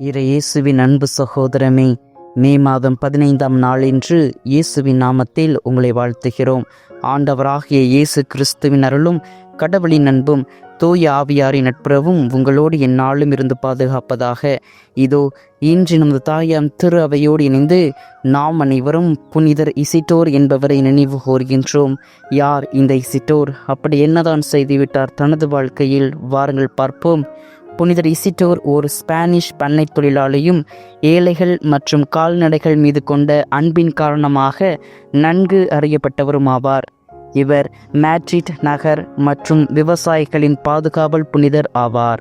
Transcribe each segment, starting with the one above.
இறை இயேசுவின் அன்பு சகோதரமே மே மாதம் பதினைந்தாம் நாளின்று இயேசுவின் நாமத்தில் உங்களை வாழ்த்துகிறோம். ஆண்டவராகிய இயேசு கிறிஸ்துவின் அருளும் கடவுளின் அன்பும் தூய ஆவியாரின் நட்புறவும் உங்களோடு எந்நாளும் இருந்து பாதுகாப்பதாக. இதோ இன்று நமது தாயாம் திரு அவையோடு இணைந்து நாம் அனைவரும் புனிதர் இசிட்டோர் என்பவரை நினைவு கோருகின்றோம். யார் இந்த இசிட்டோர்? அப்படி என்னதான் செய்துவிட்டார்? தனது வாழ்க்கையில் வாருங்கள் பார்ப்போம். புனிதர் இசிட்டோர் ஒரு ஸ்பானிஷ் பண்ணை தொழிலாளியும் ஏழைகள் மற்றும் கால்நடைகள் மீது கொண்ட அன்பின் காரணமாக நன்கு அறியப்பட்டவரும் ஆவார் இவர் மேட்ரிட் நகர் மற்றும் விவசாயிகளின் பாதுகாவல் புனிதர் ஆவார்.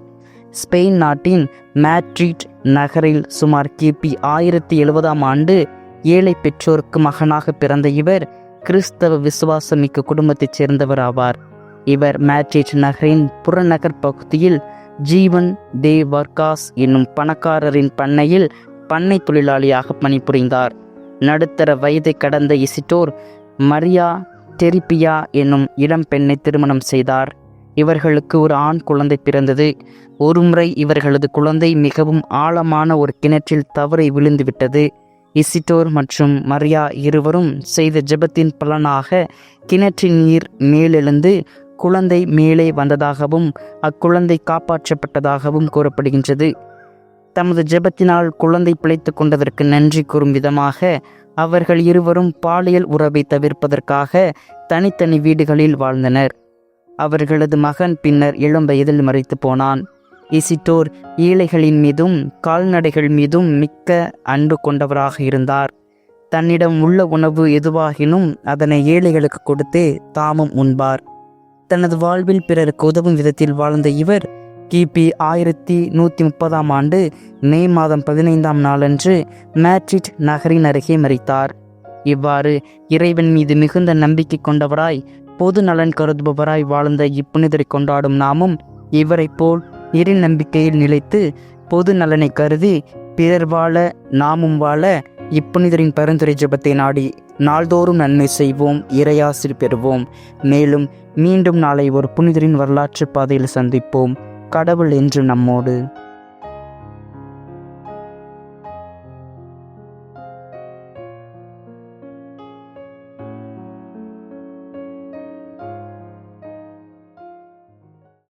ஸ்பெயின் நாட்டின் மேட்ரிட் நகரில் சுமார் கிபி ஆயிரத்தி எழுபதாம் ஆண்டு ஏழை பெற்றோருக்கு மகனாக பிறந்த இவர் கிறிஸ்தவ விசுவாசமிக்க குடும்பத்தைச் சேர்ந்தவர் ஆவார் இவர் மேட்ரிட் நகரின் புறநகர் பகுதியில் ஜீவன் தே வர்காஸ் என்னும் பணக்காரரின் பண்ணையில் பண்ணை தொழிலாளியாக பணிபுரிந்தார். நடுத்தர வயதை கடந்த இசிட்டோர் மரியா டெரிப்பியா என்னும் இளம் பெண்ணை திருமணம் செய்தார். இவர்களுக்கு ஒரு ஆண் குழந்தை பிறந்தது. ஒருமுறை இவர்களது குழந்தை மிகவும் ஆழமான ஒரு கிணற்றில் தவறி விழுந்துவிட்டது. இசிட்டோர் மற்றும் மரியா இருவரும் செய்த ஜெபத்தின் பலனாக கிணற்றின் நீர் மேலெழுந்து குழந்தை மேலே வந்ததாகவும் அக்குழந்தை காப்பாற்றப்பட்டதாகவும் கூறப்படுகின்றது. தமது ஜெபத்தினால் குழந்தை பிழைத்து கொண்டதற்கு நன்றி கூறும் விதமாக அவர்கள் இருவரும் பாலியல் உறவை தவிர்ப்பதற்காக தனித்தனி வீடுகளில் வாழ்ந்தனர். அவர்களது மகன் பின்னர் இளம் வயதில் மறைத்து போனான். இசிட்டோர் ஏழைகளின் மீதும் கால்நடைகள் மீதும் மிக்க அன்பு கொண்டவராக இருந்தார். தன்னிடம் உள்ள உணவு எதுவாகினும் அதனை ஏழைகளுக்கு கொடுத்து தாமும் உண்பார். தனது வாழ்வில் பிறருக்கு உதவும் விதத்தில் வாழ்ந்த இவர் கிபி ஆயிரத்தி நூற்றி முப்பதாம் ஆண்டு மே மாதம் பதினைந்தாம் நாளன்று மேட்ரிட் நகரின் அருகே மறித்தார். இவ்வாறு இறைவன் மீது மிகுந்த நம்பிக்கை கொண்டவராய் பொது நலன் கருதுபவராய் வாழ்ந்த இப்புனிதரை கொண்டாடும் நாமும் இவரைப் போல் இறை நம்பிக்கையில் நிலைத்து பொது நலனை கருதி பிறர் வாழ நாமும் வாழ இப்புனிதரின் பரிந்துரை ஜெபத்தை நாடி நாள்தோறும் நன்மை செய்வோம் இறையாசிர் பெறுவோம். மேலும் மீண்டும் நாளை ஒரு புனிதரின் வரலாற்று பாதையில் சந்திப்போம். கடவுள் என்று நம்மோடு.